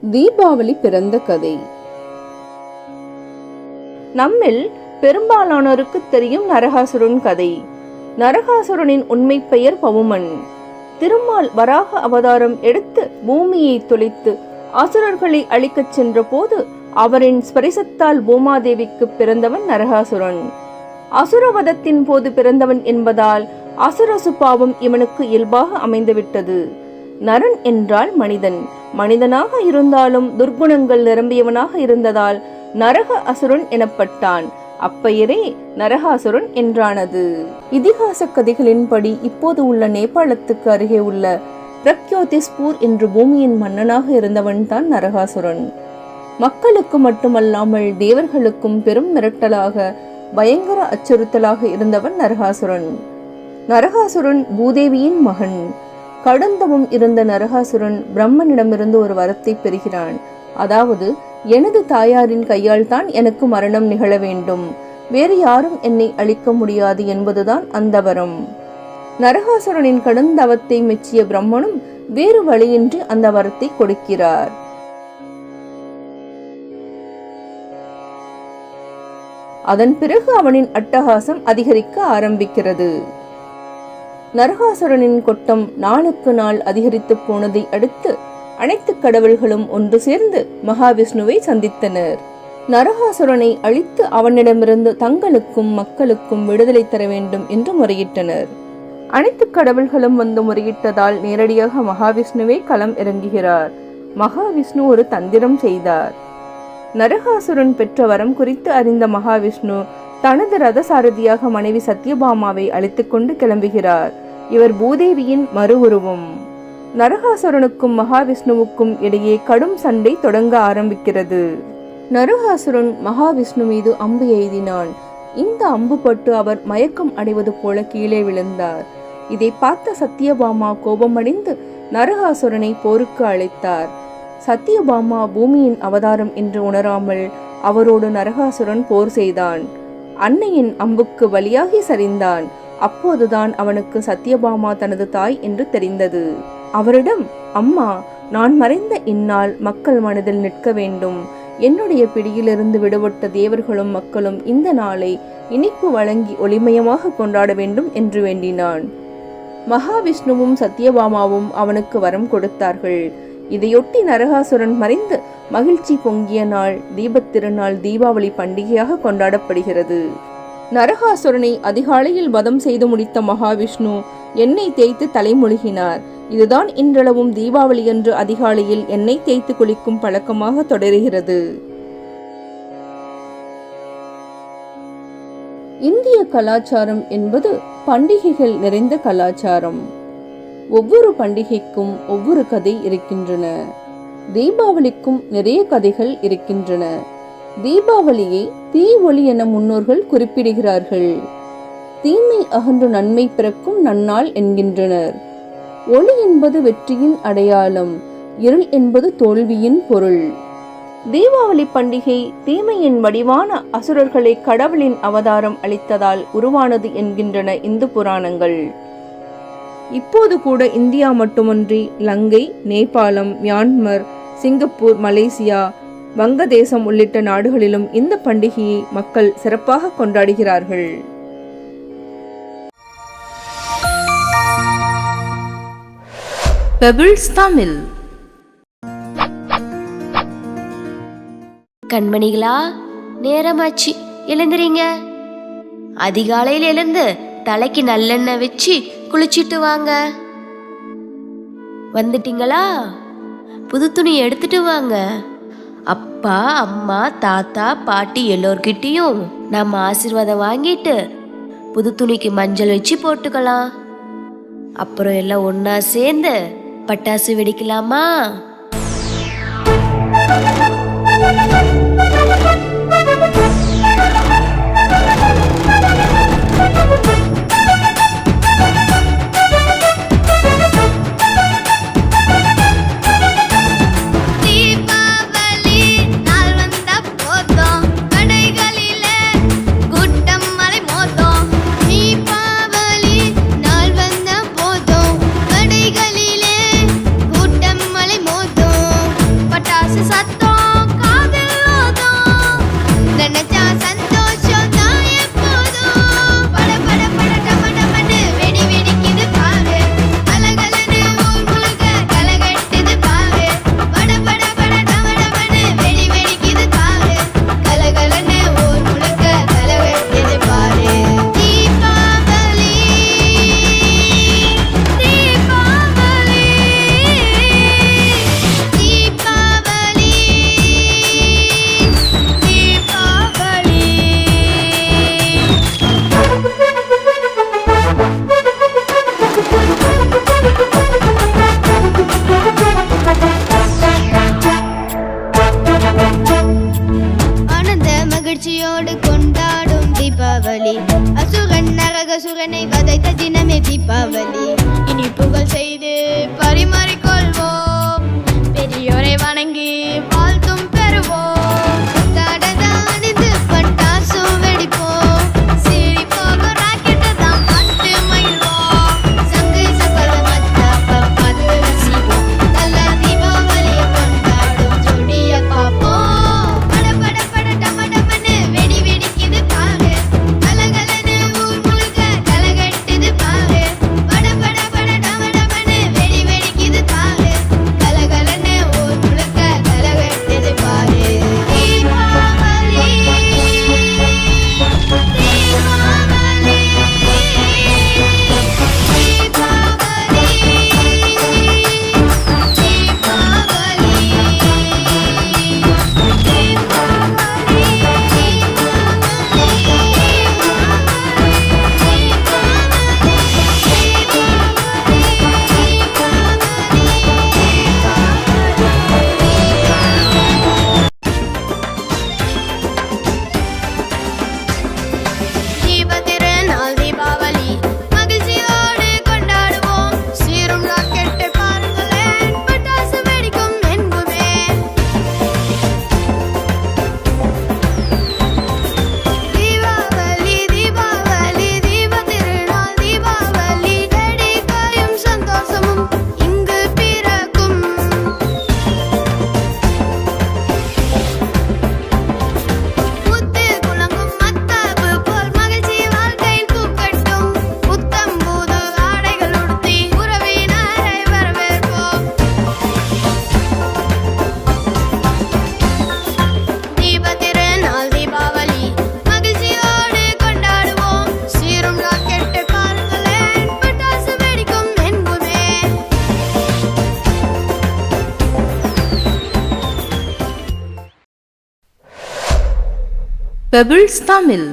தீபாவளி பிறந்த கதை. நம்மில் பெரும்பாலானோருக்கு தெரியும் நரகாசுரன் கதை. நரகாசுரனின் உண்மை பெயர் பவுமன். திருமால் வராக அவதாரம் எடுத்து பூமியை தொலைத்து அசுரர்களை அழிக்கச் சென்றபோது அவரின் ஸ்பரிசத்தால் பூமாதேவிக்கு பிறந்தவன் நரகாசுரன். அசுரவதத்தின் போது பிறந்தவன் என்பதால் அசுரசு பாவம் இவனுக்கு இயல்பாக அமைந்துவிட்டது. நரன் என்றால் மனிதன். மனிதனாக இருந்தாலும் துர்குணங்கள் நிரம்பியவனாக இருந்ததால் நரக அசுரன் எனப்பட்டான். அப்பெயரே நரகாசுரன் என்றானது. இதிகாச கதைகளின்படி இப்போது உள்ள நேபாளத்துக்கு அருகே உள்ள பிரக்யோதிஸ்பூர் என்று பூமியின் மன்னனாக இருந்தவன் தான் நரகாசுரன். மக்களுக்கு மட்டுமல்லாமல் தேவர்களுக்கும் பெரும் மிரட்டலாக பயங்கர அச்சுறுத்தலாக இருந்தவன் நரகாசுரன். நரகாசுரன் பூதேவியின் மகன். கடுந்தவம் இருந்த நரகாசுரன் பிரம்மனிடமிருந்து ஒரு வரத்தை பெறுகிறான். அதாவது எனது தாயாரின் கையால் தான் எனக்கு மரணம் நிகழ வேண்டும். வேறு யாரும் என்னை அழிக்க முடியாது என்பதுதான் அந்த வரம் நரகாசுரனின் கடுந்தவத்தை மெச்சிய பிரம்மனும் வேறு வழியின்றி அந்த வரத்தை கொடுக்கிறார். அதன் பிறகு அவனின் அட்டகாசம் அதிகரிக்க ஆரம்பிக்கிறது. நரகாசுரனின் கொட்டம் நாளுக்கு நாள் அதிகரித்து போனதை அடுத்து அனைத்து கடவுள்களும் ஒன்று சேர்ந்து மகாவிஷ்ணுவை சந்தித்தனர். நரகாசுரனை அழித்து அவனிடமிருந்து தங்களுக்கும் மக்களுக்கும் விடுதலை தர வேண்டும் என்று முறையிட்டனர். அனைத்து கடவுள்களும் வந்து முறையிட்டதால் நேரடியாக மகாவிஷ்ணுவே களம் இறங்குகிறார். மகாவிஷ்ணு ஒரு தந்திரம் செய்தார். நரகாசுரன் பெற்ற வரம் குறித்து அறிந்த மகாவிஷ்ணு தனது ரத சாரதியாக மனைவி சத்யபாமாவை அழைத்துக்கொண்டு கிளம்புகிறார். இவர் பூதேவியின் மறு உருவம் நரகாசுரனுக்கும் மகாவிஷ்ணுவுக்கும் இடையே கடும் சண்டை தொடங்க ஆரம்பிக்கிறது. நரகாசுரன் மகாவிஷ்ணு மீது அம்பு எய்தினான். இந்த அம்பு பட்டு அவர் மயக்கம் அடைவது போல கீழே விழுந்தார். இதை பார்த்த சத்யபாமா கோபமடைந்து நரகாசுரனை போருக்கு அழைத்தார். சத்யபாமா பூமியின் அவதாரம் என்று உணராமல் அவரோடு நரகாசுரன் போர் செய்தான். அன்னையின் அம்புக்கு வழியாகி சரிந்தான். அப்போதுதான் அவனுக்கு சத்யபாமா தனது தாய் என்று தெரிந்தது. அவரிடம் அம்மா நான் மறைந்த இந்நாள் மக்கள் மனதில் நிற்க வேண்டும். என்னுடைய பிடியிலிருந்து விடுபட்ட தேவர்களும் மக்களும் இந்த நாளை இனிப்பு வழங்கி ஒளிமயமாக கொண்டாட வேண்டும் என்று வேண்டினான். மகாவிஷ்ணுவும் சத்யபாமாவும் அவனுக்கு வரம் கொடுத்தார்கள். இதையொட்டி நரகாசுரன் மறைந்து மகிழ்ச்சி பொங்கிய நாள் தீபத் திருநாள் தீபாவளி பண்டிகையாக கொண்டாடப்படுகிறது. நரகாசுரனை அதிகாலையில் வதம் செய்து முடித்த மகாவிஷ்ணு எண்ணெய் தேய்த்து தலைமொழிகினார். இதுதான் இன்றளவும் தீபாவளி அன்று அதிகாலையில் எண்ணெய் தேய்த்து குளிக்கும் பழக்கமாக தொடர்கிறது. இந்திய கலாச்சாரம் என்பது பண்டிகைகள் நிறைந்த கலாச்சாரம். ஒவ்வொரு பண்டிகைக்கும் ஒவ்வொரு கதை இருக்கின்றன. தீபாவளிக்கும் நிறைய கதைகள் இருக்கின்றன. தீபாவளியை தீ ஒளி என முன்னோர்கள் குறிப்பிடுகிறார்கள். தீமை அகன்று நன்மை பிறக்கும் நன்னாள் என்கின்றனர். ஒளி என்பது வெற்றியின் அடையாளம் இருள் என்பது தோல்வியின் பொருள். தீபாவளி பண்டிகை தீமையின் வடிவான அசுரர்களை கடவுளின் அவதாரம் அளித்ததால் உருவானது என்கின்றன இந்து புராணங்கள். இப்போது கூட இந்தியா மட்டுமன்றி லங்கை நேபாளம் மியான்மர் சிங்கப்பூர் மலேசியா வங்கதேசம் உள்ளிட்ட நாடுகளிலும் இந்த பண்டிகையை மக்கள் சிறப்பாக கொண்டாடுகிறார்கள். பெபிள்ஸ் தமிழ் கண்மணிகளா நேரமாச்சு. எழுந்துறீங்க அதிகாலையில் எழுந்து தலைக்கு நல்லெண்ணெய் வச்சு குளிச்சிட்டு வாங்க. வந்துட்டீங்களா? புது துணி எடுத்துட்டு வாங்க. அப்பா அம்மா தாத்தா பாட்டி எல்லோர்கிட்டேயும் நம்ம ஆசீர்வாதம் வாங்கிட்டு புது துணிக்கு மஞ்சள் வச்சு போட்டுக்கலாம். அப்புறம் எல்லாம் ஒன்றா சேர்ந்து பட்டாசு வெடிக்கலாமா? தினமே தீபாவளி. இனி புகழ் செய்து பரிமாறிக்கொள்வோம். பெரியோரை வணங்கி பெபிள்ஸ் தமிழ்.